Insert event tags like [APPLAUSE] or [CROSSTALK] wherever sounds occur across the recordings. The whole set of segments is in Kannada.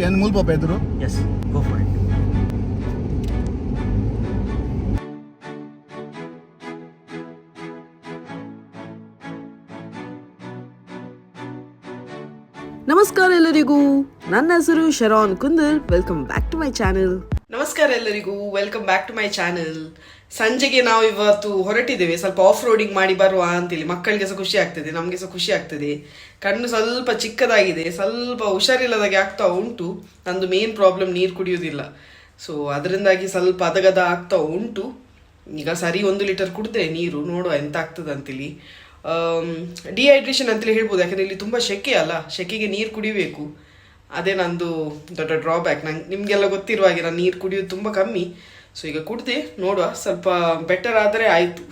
ಮೂಲ ಪಾಪ ಎದುರು? Yes, go for it. ನಮಸ್ಕಾರ ಎಲ್ಲರಿಗೂ. ನನ್ನ ಹೆಸರು Sharon Kundar. Welcome back to my channel ನಮಸ್ಕಾರ ಎಲ್ಲರಿಗೂ. Welcome back to my channel ಸಂಜೆಗೆ ನಾವು ಇವತ್ತು ಹೊರಟಿದ್ದೇವೆ. ಸ್ವಲ್ಪ ಆಫ್ ರೋಡಿಂಗ್ ಮಾಡಿ ಬರುವ ಅಂತೇಳಿ. ಮಕ್ಕಳಿಗೆ ಸಹ ಖುಷಿ ಆಗ್ತದೆ, ನಮಗೆ ಸಹ ಖುಷಿ ಆಗ್ತದೆ. ಕಣ್ಣು ಸ್ವಲ್ಪ ಚಿಕ್ಕದಾಗಿದೆ, ಸ್ವಲ್ಪ ಹುಷಾರಿಲ್ಲದಾಗೆ ಆಗ್ತಾ ಉಂಟು. ನಂದು ಮೇನ್ ಪ್ರಾಬ್ಲಮ್ ನೀರು ಕುಡಿಯೋದಿಲ್ಲ ಸೊ ಅದರಿಂದಾಗಿ ಸ್ವಲ್ಪ ಅದಗದ ಆಗ್ತಾ ಉಂಟು. ಈಗ ಸರಿ ಒಂದು ಲೀಟರ್ ಕುಡಿದ್ರೆ ನೀರು, ನೋಡುವ ಎಂತ ಆಗ್ತದೆ ಅಂತೇಳಿ ಡಿಹೈಡ್ರೇಷನ್ ಅಂತೇಳಿ ಹೇಳ್ಬೋದು. ಯಾಕಂದ್ರೆ ಇಲ್ಲಿ ತುಂಬ ಸೆಕೆ ಅಲ್ಲ. ಸೆಕೆಗೆ ನೀರು ಕುಡಿಬೇಕು. ಅದೇ ನಂದು ದೊಡ್ಡ ಡ್ರಾಬ್ಯಾಕ್ ನಂಗೆ, ನಿಮಗೆಲ್ಲ ಗೊತ್ತಿರುವ ಹಾಗೆ ನಾನು ನೀರು ಕುಡಿಯೋದು ತುಂಬ ಕಮ್ಮಿ. ಸೊ ಈಗ ಕುಡ್ದು ನೋಡುವ, ಸ್ವಲ್ಪ ಬೆಟರ್ ಆದರೆ ಆಯಿತು.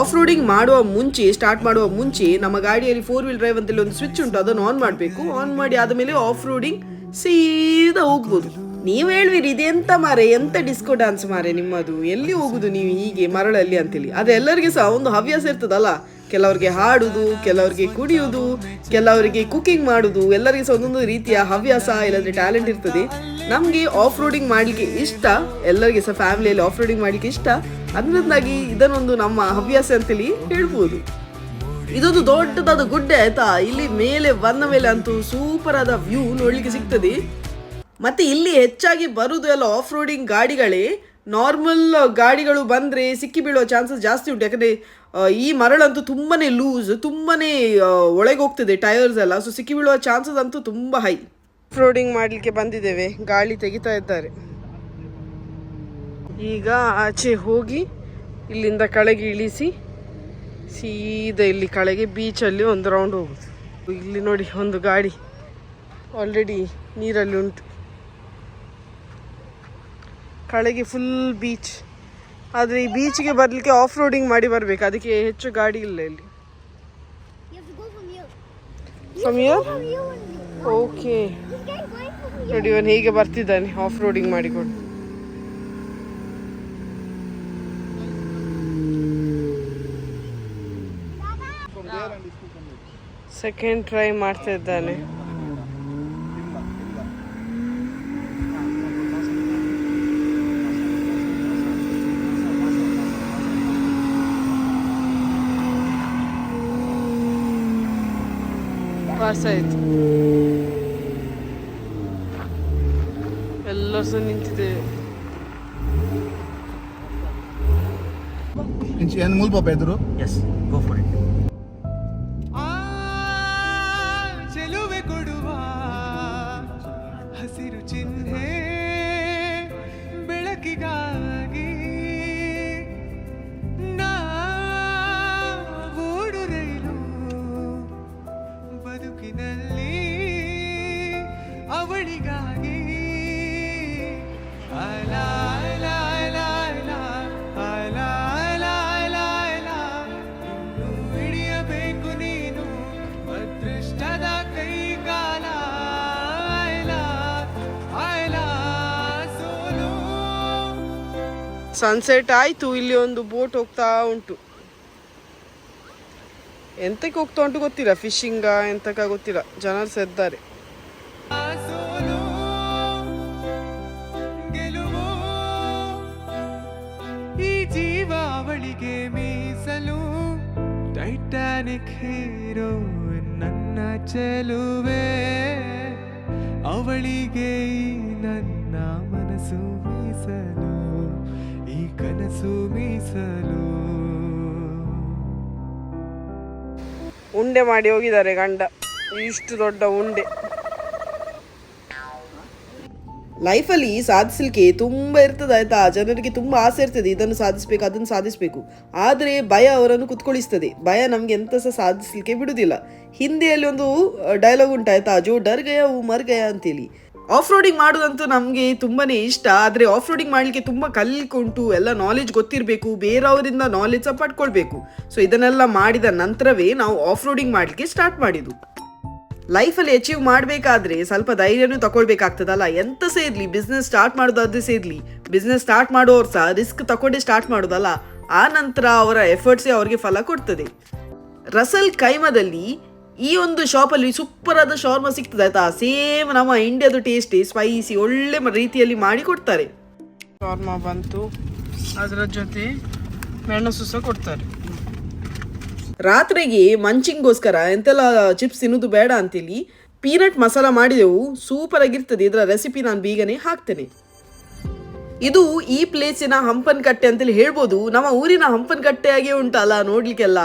ಆಫ್ ರೋಡಿಂಗ್ ಮಾಡುವ ಮುಂಚೆ ಸ್ಟಾರ್ಟ್ ಮಾಡುವ ಮುಂಚೆ, ನಮ್ಮ ಗಾಡಿಯಲ್ಲಿ ಫೋರ್ ವೀಲ್ ಡ್ರೈವ್ ಅಂತೇಳಿ ಒಂದು ಸ್ವಿಚ್ ಉಂಟು, ಅದನ್ನು ಆನ್ ಮಾಡಬೇಕು. ಆನ್ ಮಾಡಿ ಆದಮೇಲೆ ಆಫ್ ರೋಡಿಂಗ್ ಸೀದಾ ಹೋಗ್ಬೋದು. ನೀವು ಹೇಳ್ವಿರಿ ಇದೆಂತ ಮಾರೆ, ಎಂತ ಡಿಸ್ಕೋ ಡಾನ್ಸ್ ಮಾರೆ ನಿಮ್ಮದು? ಎಲ್ಲಿ ಹೋಗುದು ನೀವು ಹೀಗೆ ಮರಳಲ್ಲಿ ಅಂತೇಳಿ. ಅದು ಸಹ ಒಂದು ಹವ್ಯಾಸ ಇರ್ತದಲ್ಲ? ಕೆಲವರಿಗೆ ಹಾಡುದು, ಕೆಲವರಿಗೆ ಕುಡಿಯುವುದು ಕೆಲವರಿಗೆ ಕುಕಿಂಗ್ ಮಾಡುದು, ಎಲ್ಲರಿಗೆ ಸಹ ಒಂದೊಂದು ರೀತಿಯ ಹವ್ಯಾಸ ಇಲ್ಲಾಂದ್ರೆ ಟ್ಯಾಲೆಂಟ್ ಇರ್ತದೆ. ನಮಗೆ ಆಫ್ ರೋಡಿಂಗ್ ಮಾಡ್ಲಿಕ್ಕೆ ಇಷ್ಟ, ಎಲ್ಲರಿಗೆ ಸಹ ಫ್ಯಾಮಿಲಿಯಲ್ಲಿ ಆಫ್ ರೋಡಿಂಗ್ ಮಾಡ್ಲಿಕ್ಕೆ ಇಷ್ಟ. ಅದರಿಂದಾಗಿ ಇದನ್ನೊಂದು ನಮ್ಮ ಹವ್ಯಾಸ ಅಂತೇಳಿ ಹೇಳ್ಬೋದು. ಇದೊಂದು ದೊಡ್ಡದಾದ ಗುಡ್ಡೆ ಆಯ್ತಾ? ಇಲ್ಲಿ ಮೇಲೆ ಬಂದ ಮೇಲೆ ಅಂತೂ ಸೂಪರ್ ಆದ ವ್ಯೂ ನೋಡ್ಲಿಕ್ಕೆ ಸಿಗ್ತದೆ. ಮತ್ತೆ ಇಲ್ಲಿ ಹೆಚ್ಚಾಗಿ ಬರುದು ಎಲ್ಲ ಆಫ್ ರೋಡಿಂಗ್ ಗಾಡಿಗಳೇ. ನಾರ್ಮಲ್ ಗಾಡಿಗಳು ಬಂದ್ರೆ ಸಿಕ್ಕಿ ಬೀಳುವ ಚಾನ್ಸಸ್ ಜಾಸ್ತಿ ಉಂಟು. ಯಾಕಂದ್ರೆ ಈ ಮರಳಂತೂ ತುಂಬಾನೇ ಲೂಸ್ ತುಂಬಾ ಒಳಗೋಗ್ತದೆ ಟೈರ್ಸ್ ಎಲ್ಲ. ಸೊ ಸಿಕ್ಕಿ ಬೀಳುವ ಚಾನ್ಸಸ್ ಅಂತೂ ತುಂಬ ಹೈ ಫ್ರೋಡಿಂಗ್ ಮಾಡಲಿಕ್ಕೆ ಬಂದಿದ್ದೇವೆ. ಗಾಳಿ ತೆಗಿತಾ ಇದ್ದಾರೆ. ಈಗ ಆಚೆ ಹೋಗಿ ಇಲ್ಲಿಂದ ಕಳೆಗೆ ಇಳಿಸಿ ಸೀದಾ ಇಲ್ಲಿ ಕಳೆಗೆ ಬೀಚಲ್ಲಿ ಒಂದು ರೌಂಡ್ ಹೋಗುದು. ಇಲ್ಲಿ ನೋಡಿ ಒಂದು ಗಾಡಿ ಆಲ್ರೆಡಿ ನೀರಲ್ಲಿ ಉಂಟು. ಕಳೆಗೆ ಫುಲ್ ಬೀಚ್ ಆದರೆ ಈ ಬೀಚ್ಗೆ ಬರಲಿಕ್ಕೆ ಆಫ್ ರೋಡಿಂಗ್ ಮಾಡಿ ಬರಬೇಕು ಅದಕ್ಕೆ ಹೆಚ್ಚು ಗಾಡಿ ಇಲ್ಲ ಇಲ್ಲಿ ಫ್ರಮ್ ಇಯರ್ ಓಕೆ ನೋಡಿ ಇವನು ಹೀಗೆ ಬರ್ತಿದ್ದಾನೆ ಆಫ್ ರೋಡಿಂಗ್ ಮಾಡಿಕೊಂಡು ಸೆಕೆಂಡ್ ಟ್ರೈ ಮಾಡ್ತಾ ಇದ್ದಾನೆ ಪಾಸ್ ಆಯ್ತು ಎಲ್ಲರೂ ಸಹ ನಿಂತಿದ್ದೇವೆ ಏನು ಮೂಲ ಪಾಪ ಎದುರು Yes, go for it. Sunset ಆಯ್ತು, ಇಲ್ಲಿ ಒಂದು ಬೋಟ್ ಹೋಗ್ತಾ ಉಂಟು. ಎಂತಕ್ಕೆ ಹೋಗ್ತಾ ಉಂಟು ಗೊತ್ತಿಲ್ಲ ಫಿಶಿಂಗ ಎಂತಕ್ಕ ಗೊತ್ತಿಲ್ಲ, ಜನರು ಸೆದ್ದಾರೆ. ಈ ಜೀವ ಅವಳಿಗೆ ಮೀಸಲು ಟೈಟಾನಿಕ್ ಹೀರೋ ನನ್ನ ಚೆಲುವೆ. ಅವಳಿಗೆ ನನ್ನ ಮನಸ್ಸು ಮೀಸಲು. ಕನಸು ಮೀಸಲು. ಉಂಡೆ ಮಾಡಿ ಹೋಗಿದ್ದಾರೆ ಗಂಡ. ಇಷ್ಟು ದೊಡ್ಡ ಉಂಡೆ. ಲೈಫಲ್ಲಿ ಸಾಧಿಸಲಿಕ್ಕೆ ತುಂಬ ಇರ್ತದೆ ಆಯ್ತಾ? ಜನರಿಗೆ ತುಂಬ ಆಸೆ ಇರ್ತದೆ ಇದನ್ನು ಸಾಧಿಸಬೇಕು ಅದನ್ನು ಸಾಧಿಸಬೇಕು. ಆದರೆ ಭಯ ಅವರನ್ನು ಕುತ್ಕೊಳಿಸ್ತದೆ. ಭಯ ನಮ್ಗೆ ಎಂತ ಸಹ ಸಾಧಿಸಲಿಕ್ಕೆ ಬಿಡುವುದಿಲ್ಲ ಹಿಂದಿಯಲ್ಲಿ ಒಂದು ಡೈಲಾಗ್ ಉಂಟಾಯ್ತಾ ಜೋ ಡರ್ ಗಯಾ ಹೂ ಮರ್ ಗಯ ಅಂತೇಳಿ. ಆಫ್ ರೋಡಿಂಗ್ ಮಾಡೋದಂತೂ ನಮಗೆ ತುಂಬಾ ಇಷ್ಟ, ಆದರೆ ಆಫ್ ರೋಡಿಂಗ್ ಮಾಡಲಿಕ್ಕೆ ತುಂಬ ಕಲ್ಕುಂಟು ಎಲ್ಲ ನಾಲೆಜ್ ಗೊತ್ತಿರಬೇಕು, ಬೇರೆಯವರಿಂದ ನಾಲೆಜ್ ಸಹ ಪಡ್ಕೊಳ್ಬೇಕು. ಸೊ ಇದನ್ನೆಲ್ಲ ಮಾಡಿದ ನಂತರವೇ ನಾವು ಆಫ್ ರೋಡಿಂಗ್ ಮಾಡಲಿಕ್ಕೆ ಸ್ಟಾರ್ಟ್ ಮಾಡಿದ್ದು. ಲೈಫಲ್ಲಿ ಅಚೀವ್ ಮಾಡಬೇಕಾದ್ರೆ ಸ್ವಲ್ಪ ಧೈರ್ಯನೂ ತಗೊಳ್ಬೇಕಾಗ್ತದಲ್ಲ ಎಂತ ಸಹ ಇರಲಿ ಬಿಸ್ನೆಸ್ ಸ್ಟಾರ್ಟ್ ಮಾಡೋದಾದ್ರೆ ಇರಲಿ. ಬಿಸ್ನೆಸ್ ಸ್ಟಾರ್ಟ್ ಮಾಡೋರು ಸಹ ರಿಸ್ಕ್ ತಗೊಂಡೇ ಸ್ಟಾರ್ಟ್ ಮಾಡೋದಲ್ಲ? ಆ ನಂತರ ಅವರ ಎಫರ್ಟ್ಸೇ ಅವ್ರಿಗೆ ಫಲ ಕೊಡ್ತದೆ. ರಸಲ್ ಕೈಮದಲ್ಲಿ ಈ ಒಂದು ಶಾಪಲ್ಲಿ ಸೂಪರ್ ಆದ ಶಾರ್ಮ ಸಿಗ್ತದೆ ಆಯ್ತಾ? ಸೇಮ್ ನಮ್ಮ ಇಂಡಿಯಾದ ಟೇಸ್ಟಿ ಸ್ಪೈಸಿ ಒಳ್ಳೆ ರೀತಿಯಲ್ಲಿ ಮಾಡಿ ಕೊಡ್ತಾರೆ. ಶಾರ್ಮ ಬಂತು. ಅದರ ಜೊತೆ ಮೆಣಸು ಸಹ ಕೊಡ್ತಾರೆ. ರಾತ್ರಿಗೆ ಮಂಚಿಂಗ್ಗೋಸ್ಕರ ಎಂತೆಲ್ಲ ಚಿಪ್ಸ್ ತಿನ್ನೋದು ಬೇಡ ಅಂತೇಳಿ ಪೀನಟ್ ಮಸಾಲ ಮಾಡಿದೆವು ಸೂಪರ್ ಆಗಿರ್ತದೆ. ಇದರ ರೆಸಿಪಿ ನಾನು ಬೀಗನೆ ಹಾಕ್ತೇನೆ. ಇದು ಈ ಪ್ಲೇಸಿನ ಹಂಪನ್ ಕಟ್ಟೆ ಅಂತೇಳಿ ಹೇಳ್ಬೋದು. ನಮ್ಮ ಊರಿನ ಹಂಪನ್ ಕಟ್ಟೆ ಆಗಿ ಉಂಟಲ್ಲ ನೋಡ್ಲಿಕ್ಕೆಲ್ಲ?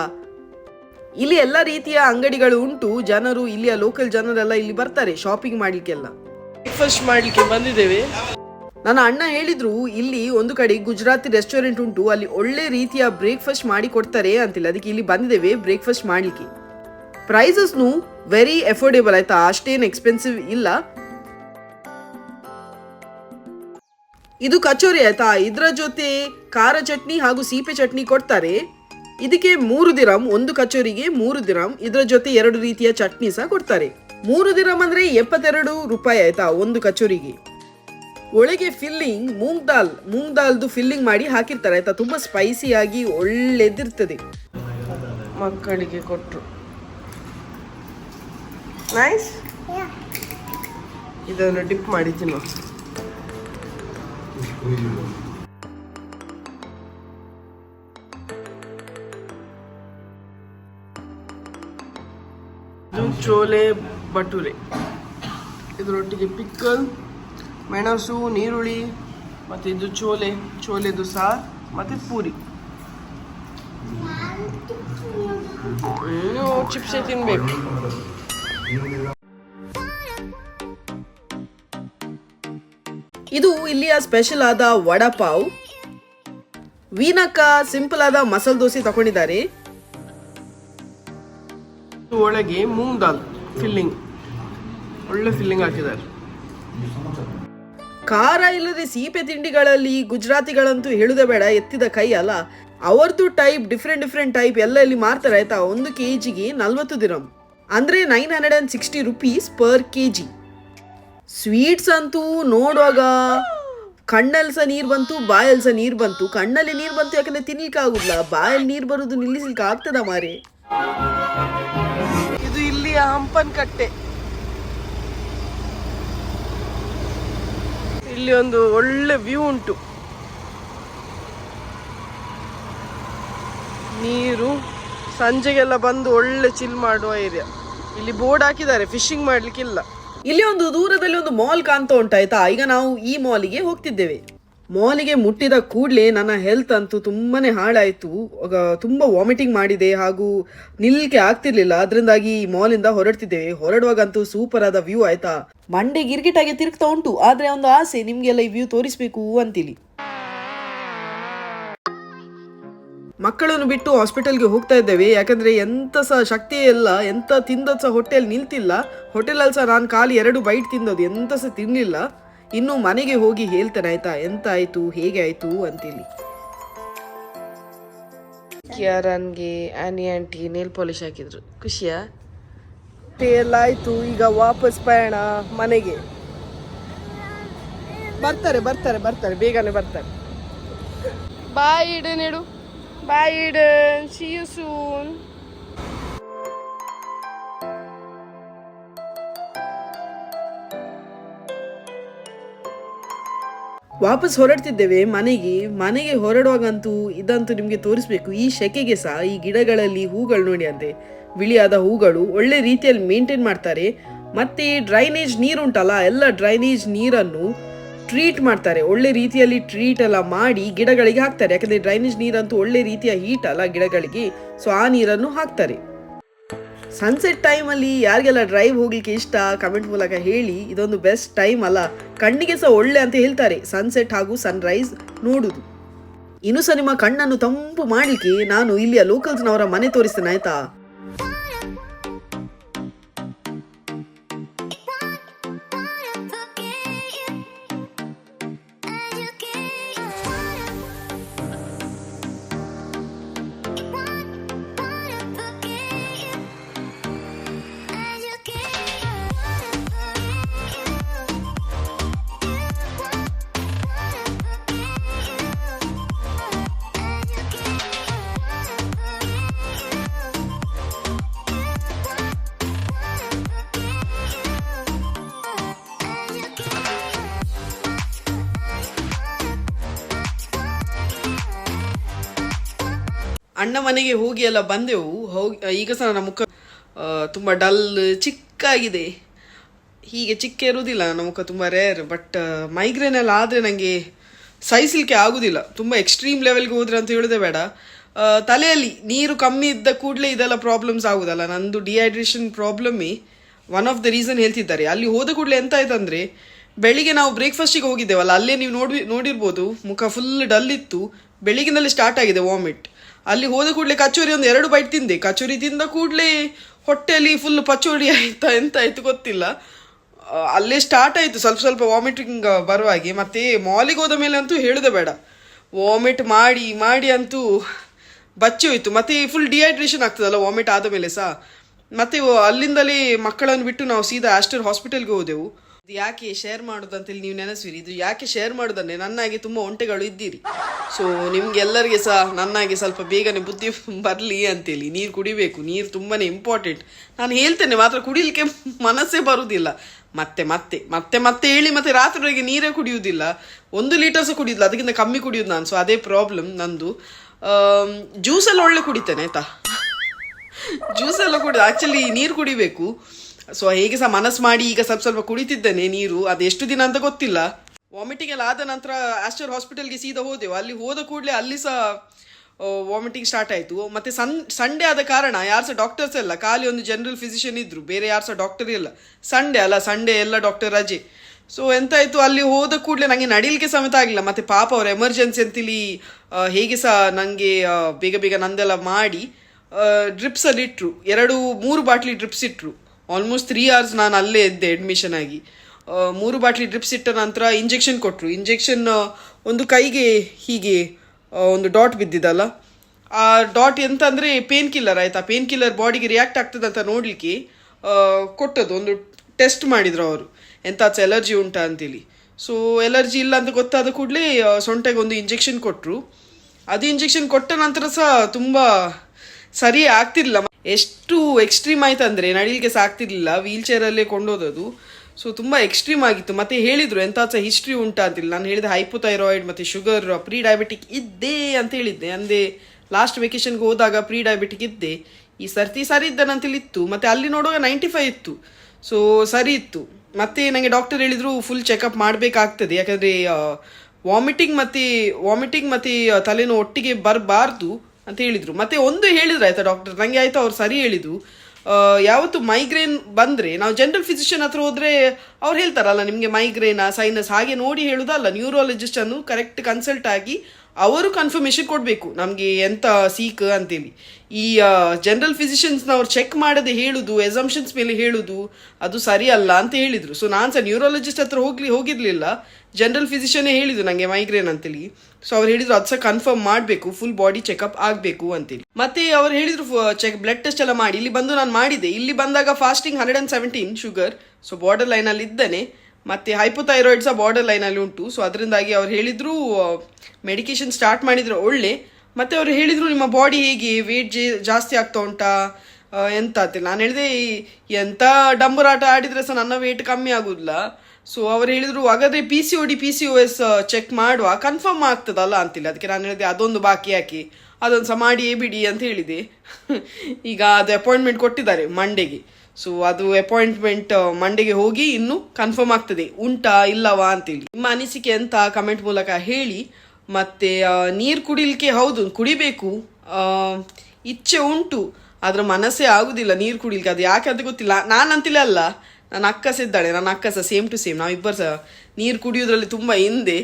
ಇಲ್ಲಿ ಎಲ್ಲ ರೀತಿಯ ಅಂಗಡಿಗಳು ಉಂಟು. ಜನರು ಇಲ್ಲಿಯ ಲೋಕಲ್ ಜನರೆಲ್ಲ ಇಲ್ಲಿ ಬರ್ತಾರೆ ಶಾಪಿಂಗ್ ಮಾಡ್ಲಿಕ್ಕೆಲ್ಲ. ಬ್ರೇಕ್ಫಾಸ್ಟ್ ಮಾಡ್ಲಿಕ್ಕೆ ಬಂದಿದ್ದೇವೆ. ನನ್ನ ಅಣ್ಣ ಹೇಳಿದ್ರು ಇಲ್ಲಿ ಒಂದು ಕಡೆ ಗುಜರಾತಿ ರೆಸ್ಟೋರೆಂಟ್ ಉಂಟು. ಅಲ್ಲಿ ಒಳ್ಳೆ ರೀತಿಯ ಬ್ರೇಕ್ಫಾಸ್ಟ್ ಮಾಡಿ ಕೊಡ್ತಾರೆ ಅಂತಿಲ್ಲ. ಅದಕ್ಕೆ ಇಲ್ಲಿ ಬಂದಿದ್ದೇವೆ ಬ್ರೇಕ್ಫಾಸ್ಟ್ ಮಾಡ್ಲಿಕ್ಕೆ. ಪ್ರೈಸಸ್ನು ವೆರಿ ಅಫೋರ್ಡೇಬಲ್ ಆಯ್ತಾ? ಅಷ್ಟೇನು ಎಕ್ಸ್ಪೆನ್ಸಿವ್ ಇಲ್ಲ. ಇದು ಕಚೋರಿ ಆಯ್ತಾ? ಇದರ ಜೊತೆ ಖಾರ ಚಟ್ನಿ ಹಾಗೂ ಸೀಪೆ ಚಟ್ನಿ ಕೊಡ್ತಾರೆ. ಇದಕ್ಕೆ ಮೂರು ದಿರಂ ಒಂದು ಕಚೋರಿಗೆ ಮೂರು ದಿರಂ ಇದರ ಜೊತೆ ಎರಡು ರೀತಿಯ ಚಟ್ನಿ ಸಹ ಕೊಡ್ತಾರೆ. ಮೂರು ದಿರಂ ಅಂದ್ರೆ ಎಪ್ಪತ್ತೆರಡು ರೂಪಾಯಿ ಆಯ್ತಾ ಒಂದು ಕಚೋರಿಗೆ? ಒಳಗೆ ಫಿಲ್ಲಿಂಗ್ ಮೂಂಗ್ ದಾಲ್ ಮೂಂಗ್ ದಾಲ್ದು ಫಿಲ್ಲಿಂಗ್ ಮಾಡಿ ಹಾಕಿರ್ತಾರೆ ಆಯ್ತಾ? ತುಂಬಾ ಸ್ಪೈಸಿ ಆಗಿ ಒಳ್ಳೆದಿರ್ತದೆ. ಮಕ್ಕಳಿಗೆ ಕೊಟ್ಟರು ನೈಸ್. ಇದನ್ನು ಡಿಪ್ ಮಾಡಿ ತಿನ್ನು ಚೋಲೆ ಭಟೂರೆ ಇದರೊಟ್ಟಿಗೆ ಪಿಕ್ಕಲ್ ಮೆಣಸು ನೀರುಳ್ಳಿ ಮತ್ತು ಇದು ಚೋಲೆ ಚೋಲೆದು ಸಾರು ಮತ್ತು ಪೂರಿ. ಇನ್ನು ಚಿಪ್ಸೆ ತಿನ್ಬೇಕು. ಇದು ಇಲ್ಲಿಯ ಸ್ಪೆಷಲ್ ಆದ ವಡಪಾವ್. ವೀನಕ್ಕ ಸಿಂಪಲ್ ಆದ ಮಸಾಲೆ ದೋಸೆ ತಗೊಂಡಿದ್ದಾರೆ ಒಳಗೆ ಮೂಂಗ್ ದಾಲ್ ಫಿಲ್ಲಿಂಗ್ ಒಳ್ಳೆ ಫಿಲ್ಲಿಂಗ್ ಹಾಕಿದ್ದಾರೆ. ಖಾರ ಇಲ್ಲದೆ ಸೀಪೆ ತಿಂಡಿಗಳಲ್ಲಿ ಗುಜರಾತಿಗಳಂತೂ ಹೇಳುದ ಬೇಡ, ಎತ್ತಿದ ಕೈ ಅಲ್ಲ. ಅವರದ್ದು ಟೈಪ್ ಡಿಫ್ರೆಂಟ್ ಡಿಫ್ರೆಂಟ್ ಟೈಪ್ ಎಲ್ಲ ಇಲ್ಲಿ ಮಾರ್ತಾರೆ, ಆಯ್ತಾ? ಒಂದು ಕೆ ಜಿಗೆ ನಲ್ವತ್ತು ದಿರಂ. ಅಂದ್ರೆ nine hundred and sixty rupees per K G sweets ಅಂತೂ ನೋಡುವಾಗ ಕಣ್ಣಲ್ಲಿ ಸಹ ನೀರು ಬಂತು ಬಾಯಲ್ಲಿ ಸಹ ನೀರು ಬಂತು. ಕಣ್ಣಲ್ಲಿ ನೀರು ಬಂತು ಯಾಕಂದ್ರೆ ತಿನ್ಲಿಕ್ಕೆ ಆಗುದಿಲ್ಲ ಬಾಯಲ್ಲಿ ನೀರು ಬರೋದು ನಿಲ್ಲಿಸ್ಲಿಕ್ಕೆ ಆಗ್ತದ ಮಾರೆ? ಹಂಪನ್ ಕಟ್ಟೆ ಇಲ್ಲಿ ಒಂದು ಒಳ್ಳೆ ವ್ಯೂ ಉಂಟು. ನೀರು, ಸಂಜೆಗೆಲ್ಲ ಬಂದು ಒಳ್ಳೆ ಚಿಲ್ ಮಾಡುವ ಏರಿಯಾ ಇಲ್ಲಿ ಬೋರ್ಡ್ ಹಾಕಿದ್ದಾರೆ ಫಿಶಿಂಗ್ ಮಾಡ್ಲಿಕ್ಕಿಲ್ಲ. ಇಲ್ಲಿ ಒಂದು ದೂರದಲ್ಲಿ ಒಂದು ಮಾಲ್ ಕಾಣ್ತಾ ಉಂಟಾಯ್ತಾ? ಈಗ ನಾವು ಈ ಮಾಲಿಗೆ ಹೋಗ್ತಿದ್ದೇವೆ. ಮಾಲಿಗೆ ಮುಟ್ಟಿದ ಕೂಡಲೇ ನನ್ನ ಹೆಲ್ತ್ ಅಂತೂ ತುಂಬಾನೇ ಹಾಳಾಯಿತು. ತುಂಬ ವಾಮಿಟಿಂಗ್ ಮಾಡಿದೆ ಹಾಗೂ ನಿಲ್ಕೆ ಆಗ್ತಿರ್ಲಿಲ್ಲ. ಅದರಿಂದಾಗಿ ಈ ಮಾಲಿಂದ ಹೊರಡ್ತಿದ್ದೇವೆ ಹೊರಡುವಾಗಂತೂ ಸೂಪರ್ ಆದ ವ್ಯೂ ಆಯ್ತಾ? ಮಂಡೆ ಗಿರ್ಗಿಟಾಗಿ ತಿರುಗ್ತಾ ಉಂಟು. ಆದ್ರೆ ಒಂದು ಆಸೆ, ನಿಮ್ಗೆಲ್ಲ ಈ ವ್ಯೂ ತೋರಿಸ್ಬೇಕು ಅಂತೇಳಿ ಮಕ್ಕಳನ್ನು ಬಿಟ್ಟು ಹಾಸ್ಪಿಟಲ್ಗೆ ಹೋಗ್ತಾ ಇದ್ದೇವೆ. ಯಾಕಂದ್ರೆ ಎಂತ ಸಹ ಶಕ್ತಿ ಇಲ್ಲ, ಎಂತ ತಿಂದದ್ದು ಸಹ ಹೊಟ್ಟೆಯಲ್ಲಿ ನಿಲ್ತಿಲ್ಲ. ಹೋಟೆಲಲ್ಲಿ ಸಹ ನಾನು ಖಾಲಿ ಎರಡು ಬೈಟ್ ತಿಂದದ್ದು. ಎಂತ ಸಹ ತಿನ್ನಲಿಲ್ಲ ಇನ್ನು ಮನೆಗೆ ಹೋಗಿ ಹೇಳ್ತಾನೆ ಆಯ್ತಾ ಎಂತ ಆಯ್ತು ಹೇಗೆ ಆಯ್ತು ಅಂತೇಳಿ ಕ್ಯಾರನ್ಗೆ ಆನಿ ಆಂಟಿ ನೇಲ್ ಪಾಲಿಶ್ ಹಾಕಿದ್ರು. ಖುಷಿಯಾ? ಎಲ್ಲ ಆಯ್ತು. ಈಗ ವಾಪಸ್ ಪಯಣ ಮನೆಗೆ. ಬರ್ತಾರೆ ಬರ್ತಾರೆ ಬರ್ತಾರೆ. ಬೇಗನೆ ಬರ್ತಾರೆ. ಬಾಯ್ ಇಡನ್ ಇಡು ಬಾಯ್ ಇಡನ್ ಸಿ ಯು ಸೂನ್ ವಾಪಸ್ ಹೊರಡ್ತಿದ್ದೇವೆ, ಮನೆಗೆ ಮನೆಗೆ ಹೊರಡುವಾಗಂತೂ ಇದಂತೂ ನಿಮಗೆ ತೋರಿಸ್ಬೇಕು. ಈ ಶೆಕೆಗೆ ಸಹ ಈ ಗಿಡಗಳಲ್ಲಿ ಹೂಗಳು ನೋಡಿ ಅಂತೆ. ಬಿಳಿಯಾದ ಹೂಗಳು ಒಳ್ಳೆ ರೀತಿಯಲ್ಲಿ ಮೇಂಟೈನ್ ಮಾಡ್ತಾರೆ. ಮತ್ತೆ ಡ್ರೈನೇಜ್ ನೀರುಂಟಲ್ಲ ಎಲ್ಲ ಡ್ರೈನೇಜ್ ನೀರನ್ನು ಟ್ರೀಟ್ ಮಾಡ್ತಾರೆ. ಒಳ್ಳೆ ರೀತಿಯಲ್ಲಿ ಟ್ರೀಟ್ ಎಲ್ಲ ಮಾಡಿ ಗಿಡಗಳಿಗೆ ಹಾಕ್ತಾರೆ. ಯಾಕಂದ್ರೆ ಡ್ರೈನೇಜ್ ನೀರಂತೂ ಒಳ್ಳೆ ರೀತಿಯ ಹೀಟ್ ಅಲ್ಲ ಗಿಡಗಳಿಗೆ. ಸೊ ಆ ನೀರನ್ನು ಹಾಕ್ತಾರೆ. ಸನ್ಸೆಟ್ ಟೈಮಲ್ಲಿ ಯಾರಿಗೆಲ್ಲ ಡ್ರೈವ್ ಹೋಗ್ಲಿಕ್ಕೆ ಇಷ್ಟ ಕಮೆಂಟ್ ಮೂಲಕ ಹೇಳಿ. ಇದೊಂದು ಬೆಸ್ಟ್ ಟೈಮ್ ಅಲ್ಲ. ಕಣ್ಣಿಗೆ ಸಹ ಒಳ್ಳೆ ಅಂತ ಹೇಳ್ತಾರೆ. ಸನ್ಸೆಟ್ ಹಾಗೂ ಸನ್ರೈಸ್ ನೋಡುದು. ಇನ್ನು ಸಹ ನಿಮ್ಮ ಕಣ್ಣನ್ನು ತಂಪು ಮಾಡಲಿಕ್ಕೆ ನಾನು ಇಲ್ಲಿಯ ಲೋಕಲ್ಸ್ನವರ ಮನೆ ತೋರಿಸ್ತೇನೆ, ಆಯ್ತಾ? ಅಣ್ಣ ಮನೆಗೆ ಹೋಗಿ ಎಲ್ಲ ಬಂದೆವು. ಹೋಗಿ ಈಗ ಸಹ ನನ್ನ ಮುಖ ತುಂಬ ಡಲ್ ಚಿಕ್ಕಾಗಿದೆ. ಹೀಗೆ ಚಿಕ್ಕ ಇರುವುದಿಲ್ಲ ನನ್ನ ಮುಖ ತುಂಬ ರೇರ್ ಬಟ್ ಮೈಗ್ರೇನ್ ಎಲ್ಲ ಆದರೆ ನನಗೆ ಸಹಿಸಲಿಕ್ಕೆ ಆಗುದಿಲ್ಲ. ತುಂಬ ಎಕ್ಸ್ಟ್ರೀಮ್ ಲೆವೆಲ್ಗೆ ಹೋದ್ರೆ ಅಂತ ಹೇಳೋದೇ ಬೇಡ. ತಲೆಯಲ್ಲಿ ನೀರು ಕಮ್ಮಿ ಇದ್ದ ಕೂಡಲೇ ಇದೆಲ್ಲ ಪ್ರಾಬ್ಲಮ್ಸ್ ಆಗುದಲ್ಲ. ನಂದು ಡಿಹೈಡ್ರೇಷನ್ ಪ್ರಾಬ್ಲಮ್ಮೇ ಒನ್ ಆಫ್ ದ ರೀಸನ್ ಹೇಳ್ತಿದ್ದಾರೆ. ಅಲ್ಲಿ ಹೋದ ಕೂಡಲೇ ಎಂತ ಆಯ್ತಂದ್ರೆ ಬೆಳಿಗ್ಗೆ ನಾವು ಬ್ರೇಕ್ಫಾಸ್ಟಿಗೆ ಹೋಗಿದ್ದೇವಲ್ಲ, ಅಲ್ಲೇ ನೀವು ನೋಡಿ ನೋಡಿರ್ಬೋದು, ಮುಖ ಫುಲ್ ಡಲ್ ಇತ್ತು. ಬೆಳಿಗ್ಗೆನಲ್ಲಿ ಸ್ಟಾರ್ಟ್ ಆಗಿದೆ ವಾಮಿಟ್ ಅಲ್ಲಿ ಹೋದ ಕೂಡಲೇ ಕಚೋರಿ ಒಂದು ಎರಡು ಬೈಟ್ ತಿಂದೆ. ಕಚೋರಿ ತಿಂದ ಕೂಡಲೇ ಹೊಟ್ಟೆಯಲ್ಲಿ ಫುಲ್ ಪಚೋಡಿ ಆಯ್ತಾ ಎಂತ ಆಯ್ತು ಗೊತ್ತಿಲ್ಲ. ಅಲ್ಲೇ ಸ್ಟಾರ್ಟ್ ಆಯಿತು. ಸ್ವಲ್ಪ ಸ್ವಲ್ಪ ವಾಮಿಟಿಂಗ್ ಬರುವಾಗಿ ಮತ್ತೆ ಮಾಲಿಗೆ ಹೋದ ಮೇಲೆ ಅಂತೂ ಹೇಳೋದೇ ಬೇಡ. ವಾಮಿಟ್ ಮಾಡಿ ಮಾಡಿ ಅಂತೂ ಬಚ್ಚಿ ಹೋಯ್ತು. ಮತ್ತೆ ಫುಲ್ ಡಿಹೈಡ್ರೇಷನ್ ಆಗ್ತದಲ್ಲ ವಾಮಿಟ್ ಆದ ಮೇಲೆ ಸಹ ಮತ್ತೆ ಅಲ್ಲಿಂದಲೇ ಮಕ್ಕಳನ್ನು ಬಿಟ್ಟು ನಾವು ಸೀದಾ ಆಸ್ಟರ್ ಹಾಸ್ಪಿಟಲ್ಗೆ ಹೋದೆವು. ಇದು ಯಾಕೆ ಶೇರ್ ಮಾಡೋದಂತೇಳಿ ನೀವು ನೆನೆಸ್ವಿರಿ. ಇದು ಯಾಕೆ ಶೇರ್ ಮಾಡೋದಂದ್ರೆ ನನ್ನಾಗೆ ತುಂಬಾ ಒಂಟೆಗಳು ಇದ್ದೀರಿ. ಸೊ ನಿಮ್ಗೆಲ್ಲರಿಗೆ ಸಹ ನನ್ನಾಗಿ ಸ್ವಲ್ಪ ಬೇಗನೆ ಬುದ್ಧಿ ಬರಲಿ ಅಂತೇಳಿ. ನೀರು ಕುಡಿಬೇಕು. ನೀರು ತುಂಬಾ ಇಂಪಾರ್ಟೆಂಟ್ ನಾನು ಹೇಳ್ತೇನೆ, ಮಾತ್ರ ಕುಡಿಲಿಕ್ಕೆ ಮನಸ್ಸೇ ಬರುದಿಲ್ಲ. ಮತ್ತೆ ಮತ್ತೆ ಮತ್ತೆ ಮತ್ತೆ ಹೇಳಿ ಮತ್ತೆ ರಾತ್ರಿವರೆಗೆ ನೀರೇ ಕುಡಿಯುವುದಿಲ್ಲ. ಒಂದು ಲೀಟರ್ ಸಹ ಕುಡಿಯೋದಿಲ್ಲ. ಅದಕ್ಕಿಂತ ಕಮ್ಮಿ ಕುಡಿಯೋದು ನಾನು. ಸೊ ಅದೇ ಪ್ರಾಬ್ಲಮ್ ನಂದು. ಜ್ಯೂಸೆಲ್ಲ ಒಳ್ಳೆ ಕುಡಿತೇನೆ, ಆಯ್ತಾ? [LAUGHS] ಜ್ಯೂಸ್ ಎಲ್ಲ ಕುಡಿ ಆಕ್ಚುಲಿ ನೀರು ಕುಡಿಬೇಕು. ಸೊ ಹೇಗೆ ಸಹ ಮನಸ್ಸು ಮಾಡಿ ಈಗ ಸ್ವಲ್ಪ ಸ್ವಲ್ಪ ಕುಡಿತಿದ್ದೇನೆ ನೀರು. ಅದು ಎಷ್ಟು ದಿನ ಅಂತ ಗೊತ್ತಿಲ್ಲ. ವಾಮಿಟಿಂಗ್ ಎಲ್ಲ ಆದ ನಂತರ ಆಸ್ಟರ್ ಹಾಸ್ಪಿಟಲ್ಗೆ ಸೀದಾ ಹೋದೆವು. ಅಲ್ಲಿ ಹೋದ ಕೂಡಲೇ ಅಲ್ಲಿ ಸಹ ವಾಮಿಟಿಂಗ್ ಸ್ಟಾರ್ಟ್ ಆಯಿತು. ಮತ್ತೆ ಸನ್ ಸಂಡೇ ಆದ ಕಾರಣ ಯಾರು ಸಹ ಡಾಕ್ಟರ್ಸ್ ಎಲ್ಲ, ಖಾಲಿ ಒಂದು ಜನರಲ್ ಫಿಸಿಷಿಯನ್ ಇದ್ದರು ಬೇರೆ ಯಾರು ಸಹ ಡಾಕ್ಟರ್ ಇಲ್ಲ. ಸಂಡೇ ಅಲ್ಲ ಸಂಡೇ ಎಲ್ಲ ಡಾಕ್ಟರ್ ರಜೆ. ಸೊ ಎಂತಾಯಿತು? ಅಲ್ಲಿ ಹೋದ ಕೂಡಲೇ ನನಗೆ ನಡೀಲಿಕ್ಕೆ ಸಮೇತ ಆಗಿಲ್ಲ ಮತ್ತೆ ಪಾಪ ಅವರು ಎಮರ್ಜೆನ್ಸಿ ಅಂತೇಳಿ ಹೇಗೆ ಸಹ ನನಗೆ ಬೇಗ ಬೇಗ ನಂದೆಲ್ಲ ಮಾಡಿ ಡ್ರಿಪ್ಸ್ ಇಟ್ಟರು ಎರಡು, ಮೂರು ಬಾಟ್ಲಿ ಡ್ರಿಪ್ಸ್ ಇಟ್ರು. ಆಲ್ಮೋಸ್ಟ್ ತ್ರೀ ಅವರ್ಸ್ ನಾನು ಅಲ್ಲೇ ಇದ್ದೆ ಅಡ್ಮಿಷನ್ ಆಗಿ. ಮೂರು ಬಾಟ್ಲಿ ಡ್ರಿಪ್ಸ್ ಇಟ್ಟ ನಂತರ ಇಂಜೆಕ್ಷನ್ ಕೊಟ್ಟರು ಇಂಜೆಕ್ಷನ್ ಒಂದು ಕೈಗೆ ಹೀಗೆ ಒಂದು ಡಾಟ್ ಬಿದ್ದಿದ್ದಲ್ಲ ಆ ಡಾಟ್ ಎಂತ ಅಂದರೆ ಪೇನ್ ಕಿಲ್ಲರ್ ಆಯಿತಾ ಪೇನ್ ಕಿಲ್ಲರ್ ಬಾಡಿಗೆ ರಿಯಾಕ್ಟ್ ಆಗ್ತದೆ ಅಂತ ನೋಡಲಿಕ್ಕೆ ಕೊಟ್ಟದ್ದು. ಒಂದು ಟೆಸ್ಟ್ ಮಾಡಿದರು ಅವರು. ಎಂತ ಎಲರ್ಜಿ ಉಂಟಾ ಅಂತೇಳಿ ಸೊ ಎಲರ್ಜಿ ಇಲ್ಲ ಅಂತ ಗೊತ್ತಾದ ಕೂಡಲೇ ಸೊಂಟೆಗೆ ಒಂದು ಇಂಜೆಕ್ಷನ್ ಕೊಟ್ಟರು ಅದು ಇಂಜೆಕ್ಷನ್ ಕೊಟ್ಟ ನಂತರ ಸಹ ತುಂಬ ಸರಿ ಆಗ್ತಿರ್ಲಿಲ್ಲ. ಎಷ್ಟು ಎಕ್ಸ್ಟ್ರೀಮ್ ಆಯ್ತು ಅಂದರೆ ನಡಿಲಿಕ್ಕೆ ಸಹ ಆಗ್ತಿರ್ಲಿಲ್ಲ ವೀಲ್ ಚೇರಲ್ಲೇ ಕೊಂಡೋದದು. ಸೊ ತುಂಬ ಎಕ್ಸ್ಟ್ರೀಮ್ ಆಗಿತ್ತು. ಮತ್ತೆ ಹೇಳಿದ್ರು ಸಹ ಹಿಸ್ಟ್ರಿ ಉಂಟಾ ಅಂತಿಲ್ಲ. ನಾನು ಹೇಳಿದೆ ಹೈಪೋಥೈರಾಯ್ಡ್ ಮತ್ತೆ ಶುಗರ್ ಪ್ರೀ ಡಯಾಬಿಟಿಕ್ ಇದ್ದೇ ಅಂತ ಹೇಳಿದ್ದೆ. ಅಂದೆ ಲಾಸ್ಟ್ ವೆಕೇಷನ್ಗೆ ಹೋದಾಗ ಪ್ರೀ ಡಯಾಬಿಟಿಕ್ ಇದ್ದೆ. ಈ ಸರ್ತಿ ಸರಿ ಇದ್ದಾನಂತೇಳಿ ಇತ್ತು. ಮತ್ತೆ ಅಲ್ಲಿ ನೋಡುವಾಗ ನೈಂಟಿ ಫೈವ್ ಇತ್ತು. ಸೊ ಸರಿ ಇತ್ತು. ಮತ್ತೆ ನನಗೆ ಡಾಕ್ಟರ್ ಹೇಳಿದ್ರು ಫುಲ್ ಚೆಕಪ್ ಮಾಡಬೇಕಾಗ್ತದೆ. ಯಾಕಂದರೆ ವಾಮಿಟಿಂಗ್ ಮತ್ತು ವಾಮಿಟಿಂಗ್ ಮತ್ತು ತಲೆನೋವು ಒಟ್ಟಿಗೆ ಬರಬಾರ್ದು. ಅಂತ ಹೇಳಿದರು. ಮತ್ತೆ ಒಂದು ಹೇಳಿದ್ರು ಆಯ್ತಾ ಡಾಕ್ಟರ್ ನನಗೆ ಆಯಿತು ಅವ್ರು ಸರಿ ಹೇಳಿದ್ದು ಆ, ಯಾವತ್ತು ಮೈಗ್ರೇನ್ ಬಂದರೆ ನಾವು ಜನರಲ್ ಫಿಸಿಷಿಯನ್ ಹತ್ರ ಹೋದರೆ ಅವ್ರು ಹೇಳ್ತಾರಲ್ಲ ನಿಮಗೆ ಮೈಗ್ರೇನ ಸೈನಸ್ ಹಾಗೆ ನೋಡಿ ಹೇಳೋದಲ್ಲ ನ್ಯೂರಾಲಜಿಸ್ಟನ್ನು ಕರೆಕ್ಟ್ ಕನ್ಸಲ್ಟ್ ಆಗಿ ಅವರು ಕನ್ಫರ್ಮೇಷನ್ ಕೊಡಬೇಕು. ನಮಗೆ ಎಂತ ಸೀಕ್ ಅಂತೇಳಿ. ಈ ಜನರಲ್ ಫಿಸಿಷಿಯನ್ಸ್ನವ್ರು ಚೆಕ್ ಮಾಡದೆ ಹೇಳುದು ಎಸಂಪ್ಷನ್ಸ್ ಮೇಲೆ ಹೇಳುದು ಅದು ಸರಿ ಅಲ್ಲ ಅಂತ ಹೇಳಿದರು. ಸೊ ನಾನು ಸಹ ನ್ಯೂರಾಲಜಿಸ್ಟ್ ಹತ್ರ ಹೋಗ್ಲಿ ಹೋಗಿರಲಿಲ್ಲ. ಜನರಲ್ ಫಿಸಿಷಿಯನ್ನೇ ಹೇಳಿದ್ರು ನನಗೆ ಮೈಗ್ರೇನ್ ಅಂತೇಳಿ. ಸೊ ಅವ್ರು ಹೇಳಿದ್ರು ಅದ್ಸ ಕನ್ಫರ್ಮ್ ಮಾಡಬೇಕು ಫುಲ್ ಬಾಡಿ ಚೆಕಪ್ ಆಗಬೇಕು ಅಂತೇಳಿ. ಮತ್ತೆ ಅವ್ರು ಹೇಳಿದ್ರು ಚೆಕ್ ಬ್ಲಡ್ ಟೆಸ್ಟ್ ಎಲ್ಲ ಮಾಡಿ, ಇಲ್ಲಿ ಬಂದು ನಾನು ಮಾಡಿದೆ. ಇಲ್ಲಿ ಬಂದಾಗ fasting hundred and seventeen sugar so border ಲೈನಲ್ಲಿ ಇದ್ದೇನೆ. ಮತ್ತೆ ಹೈಪೋಥೈರಾಯ್ಡ್ ಸಹ ಬಾರ್ಡರ್ ಲೈನಲ್ಲಿ ಉಂಟು. ಸೊ ಅದರಿಂದಾಗಿ ಅವ್ರು ಹೇಳಿದ್ರು ಮೆಡಿಕೇಶನ್ ಸ್ಟಾರ್ಟ್ ಮಾಡಿದ್ರು ಒಳ್ಳೆ. ಮತ್ತೆ ಅವ್ರು ಹೇಳಿದ್ರು, ನಿಮ್ಮ ಬಾಡಿ ಹೇಗೆ? ವೇಟ್ ಜಾಸ್ತಿ ಆಗ್ತಾ ಉಂಟಾ? ಎಂತ? ಅಂತ ನಾನು ಹೇಳಿದೆ, ಎಂತ ಡಂಬರಾಟ ಆಡಿದ್ರೆ ಸಹ ನನ್ನ ವೇಟ್ ಕಮ್ಮಿ ಆಗುದಿಲ್ಲ. ಸೊ ಅವ್ರು ಹೇಳಿದ್ರು, ಹಾಗಾದ್ರೆ P C O D P C O S check ಮಾಡುವ. ಕನ್ಫರ್ಮ್ ಆಗ್ತದಲ್ಲ ಅಂತಿಲ್ಲ. ಅದಕ್ಕೆ ನಾನು ಹೇಳಿದೆ, ಅದೊಂದು ಬಾಕಿ ಹಾಕಿ. ಅದೊಂದು ಸಹ ಮಾಡಿಯೇ ಬಿಡಿ ಅಂತ ಹೇಳಿದೆ. [LAUGHS] ಈಗ ಅದು ಅಪಾಯಿಂಟ್ಮೆಂಟ್ ಕೊಟ್ಟಿದ್ದಾರೆ ಮಂಡೆಗೆ ಸೊ ಅದು ಅಪಾಯಿಂಟ್ಮೆಂಟ್ ಮಂಡೆಗೆ ಹೋಗಿ ಇನ್ನು ಕನ್ಫರ್ಮ್ ಆಗ್ತದೆ. ಉಂಟಾ, ಇಲ್ಲವಾ ಅಂತೇಳಿ ನಿಮ್ಮ ಅನಿಸಿಕೆ ಅಂತ ಕಮೆಂಟ್ ಮೂಲಕ ಹೇಳಿ. ಮತ್ತೆ ನೀರು ಕುಡಿಲಿಕ್ಕೆ ಹೌದು, ಕುಡಿಬೇಕು. ಇಚ್ಛೆ ಉಂಟು. ಆದ್ರೆ ಮನಸ್ಸೇ ಆಗುದಿಲ್ಲ ನೀರು ಕುಡಿಲಿಕ್ಕೆ. ಅದು ಯಾಕೆ ಅಂತ ಗೊತ್ತಿಲ್ಲ. ನಾನಂತಿಲ್ಲ ಅಲ್ಲ. ನನ್ನ ಅಕ್ಕ ಇದ್ದಾಳೆ ನನ್ನ ಅಕ್ಕ ಸಹ ಸೇಮ್ ಟು ಸೇಮ್ ನಾವಿಬ್ಬರು ಸಹ ನೀರು ಕುಡಿಯೋದ್ರಲ್ಲಿ ತುಂಬ ಹಿಂದೆ.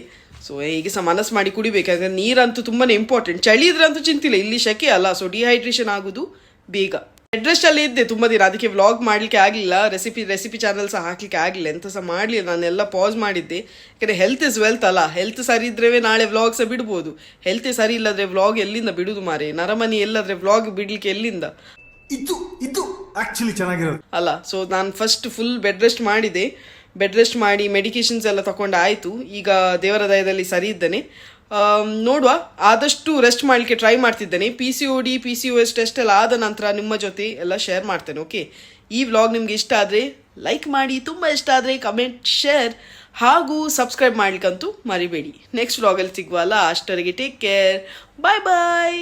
ಸೊ ಈಗ ಸಹ ಮನಸ್ಸು ಮಾಡಿ ಕುಡಿಬೇಕು. ಯಾಕಂದ್ರೆ ನೀರಂತೂ ತುಂಬಾ ಇಂಪಾರ್ಟೆಂಟ್ ಚಳಿ ಇದ್ರೆ ಅಂತೂ ಚಿಂತಿಲ್ಲ. ಇಲ್ಲಿ ಶೆಕೆ ಅಲ್ಲ. ಸೊ ಡಿಹೈಡ್ರೇಷನ್ ಆಗೋದು ಬೇಗ. ಅಡ್ರೆಸ್ ಅಲ್ಲೇ ಇದ್ದೆ ತುಂಬ ದಿನ. ಅದಕ್ಕೆ ವ್ಲಾಗ್ ಮಾಡಲಿಕ್ಕೆ ಆಗಲಿಲ್ಲ. ರೆಸಿಪಿ ರೆಸಿಪಿ ಚಾನಲ್ ಸಹ ಹಾಕ್ಲಿಕ್ಕೆ ಆಗಲಿಲ್ಲ. ಎಂತ ಸಹ ಮಾಡಲಿಲ್ಲ. ನಾನೆಲ್ಲ ಪಾಸ್ ಮಾಡಿದ್ದೆ. ಯಾಕಂದರೆ ಹೆಲ್ತ್ ಇಸ್ ವೆಲ್ತ್ ಅಲ್ಲ. ಹೆಲ್ತ್ ಸರಿ ಇದ್ರೆ ನಾಳೆ ವ್ಲಾಗ್ ಸಹ ಬಿಡ್ಬೋದು. ಹೆಲ್ತ್ ಸರಿ ಇಲ್ಲದ್ರೆ ವ್ಲಾಗ್ ಎಲ್ಲಿಂದ ಬಿಡುದು ಮಾರೆ ನರಮನಿ ಎಲ್ಲದ್ರೆ ವ್ಲಾಗ್ ಬಿಡಲಿಕ್ಕೆ ಎಲ್ಲಿಂದ? ಇದು ಇದು ಆಕ್ಚುಲಿ ಚೆನ್ನಾಗಿರೋದು. ಅಲ್ಲ ಸೊ ನಾನು ಫಸ್ಟ್ ಫುಲ್ ಬೆಡ್ ರೆಸ್ಟ್ ಮಾಡಿದೆ. ಬೆಡ್ ರೆಸ್ಟ್ ಮಾಡಿ ಮೆಡಿಕೇಶನ್ಸ್ ಎಲ್ಲ ತಗೊಂಡು ಆಯಿತು. ಈಗ ದೇವರ ದಯದಲ್ಲಿ ಸರಿ ಇದ್ದೇನೆ. ನೋಡುವ. ಆದಷ್ಟು ರೆಸ್ಟ್ ಮಾಡಲಿಕ್ಕೆ ಟ್ರೈ ಮಾಡ್ತಿದ್ದೇನೆ. P C O D P C O S test ಎಲ್ಲ ಆದ ನಂತರ ನಿಮ್ಮ ಜೊತೆ ಎಲ್ಲ ಶೇರ್ ಮಾಡ್ತೇನೆ ಓಕೆ ಈ ವ್ಲಾಗ್ ನಿಮಗೆ ಇಷ್ಟ ಆದರೆ ಲೈಕ್ ಮಾಡಿ. ತುಂಬ ಇಷ್ಟ ಆದರೆ ಕಮೆಂಟ್ ಶೇರ್ ಹಾಗೂ ಸಬ್ಸ್ಕ್ರೈಬ್ ಮಾಡ್ಲಿಕ್ಕಂತೂ ಮರಿಬೇಡಿ. ನೆಕ್ಸ್ಟ್ ವ್ಲಾಗಲ್ಲಿ ಸಿಗುವಲ್ಲ ಅಷ್ಟರಿಗೆ take care bye bye